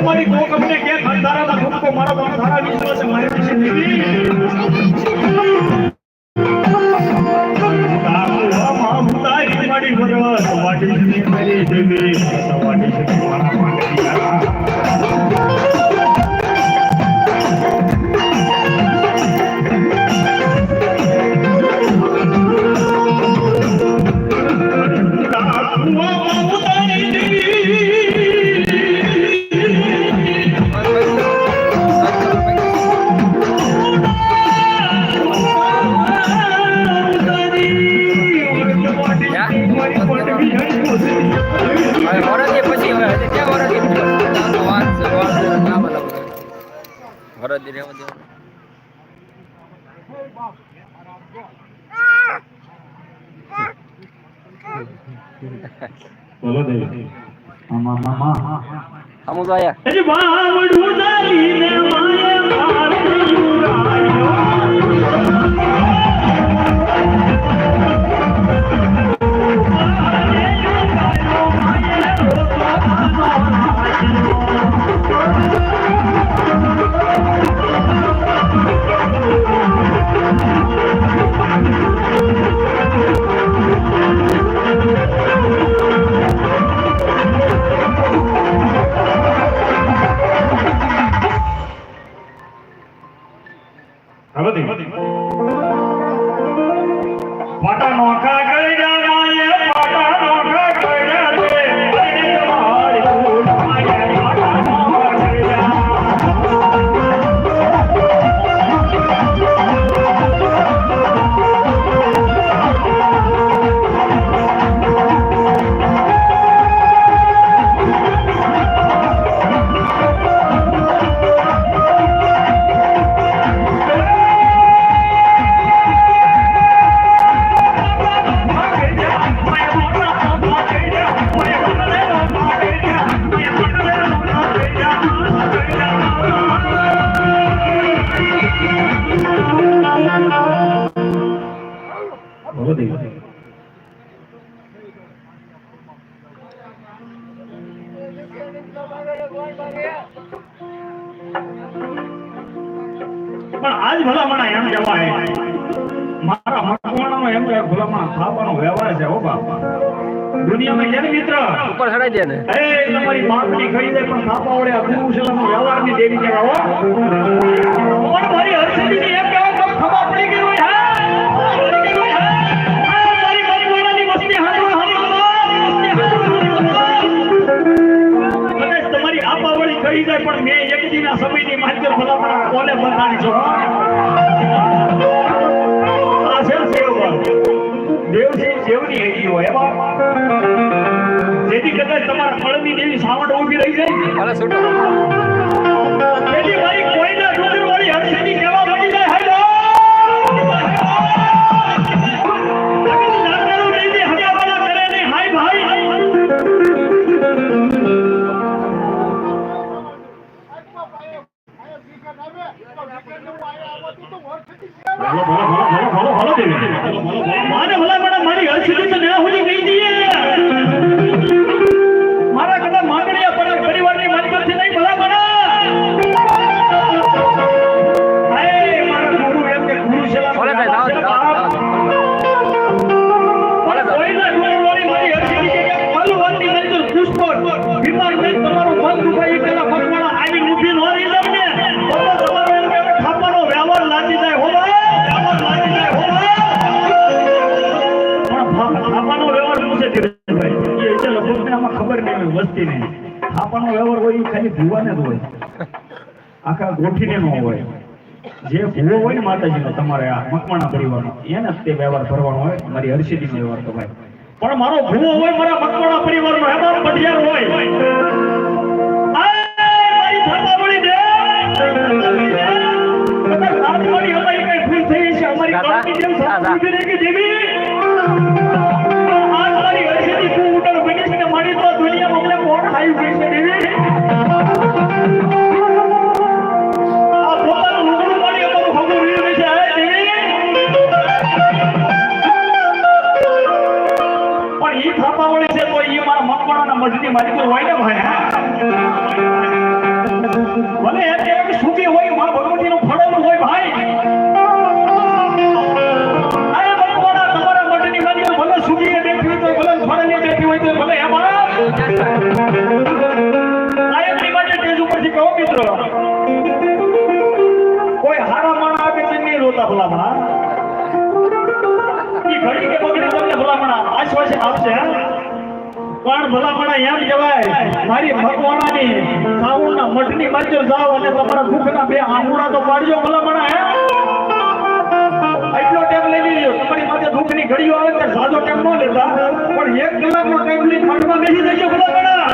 મારી go company કે ના મારા દ્વારા વિશ્વાસ મારી વિશે વરદી રહેવા દેવાનું બોલો દેવી આમાં મામા. અમુ તો આયા આજ ભલામણા એમ કહેવાય. મારા મકવાણાનો એમ કે ભલામણા ખાવાનો વ્યવહાર છે હો બાપા. દુનિયામાં કેમ મિત્ર? ઉપર ચડાઈ દે ને. એ તમારી ખાઈ જાય પણ થાપા વડે અગ્નિશલનો વ્યવહારની દેવી કહેવાય હો. કહી જાય પણ મેં એક દીના સમયની માત્ર ભલામણ કોને બંધાણી છો આ છે દેવસિંહ સેવની હેડી હોય એમાં જેથી કદાચ તમારા ફળની દેવી સાવડ ઊભી રહી જાય. ભલે છૂટો. તેથી ભાઈ કોઈના ડુંગર ભલો, ભલો, ભલો, ભલો, ભલો, ભલો દેવી. મારે ભલા મને મારી હર્ષની તો ના હોલી કહી દઈએ મારા કદાચ માંગણીયા પર પરિવારની માલિકથી નહીં ભલા મારા ગુરુ એમ કે પણ વ્યવહાર શું છે ધીરજભાઈ? એ લોકોને આમાં ખબર નહીં હોય વસ્તી નહીં વ્યવહાર હોય એ ખાલી ભૂવાને જ હોય. આખા ગોઠીને નો હોય. જે ભૂવો હોય ને માતાજીનો તમારે આ મકવાણા પરિવારનો એને જ તે વ્યવહાર ભરવાનો હોય. મારી હર્ષિદીનો વ્યવહાર તો ભાઈ. પણ મારો ભૂવો હોય મારા મકવાણા પરિવારનો એમાં પઢિયાર હોય. અમારી કઈ ભૂલ થઈ છે? અમારી દાદા, મકવાણાના મઢની માલિકો હોય ને ભાઈ હા? ભલે એ તે સુખી હોયમાં ભગવતીનું ફળેલું હોય, ભાઈ કેટલા ભલામણા. ઘડી કે બગડે તમને ભલામણા. આશ્વાસ આપશે પણ ભલામણા એમ કહેવાય, મારી મકવાણાની સાવણના મઠની બાજુ જાવ અને તમારા દુઃખના બે આંગુડા તો પાડજો ભલામણા, હે? એટલો ટેમ લઈ લીધો. તમારી માથે દુઃખની ઘડીઓ આવે ત્યારે સાદો ટાઈમ ન લેતા. પણ એક કલાકનો ટાઈમ લઈ ખાટમાં બેસી જજો ભલામણા.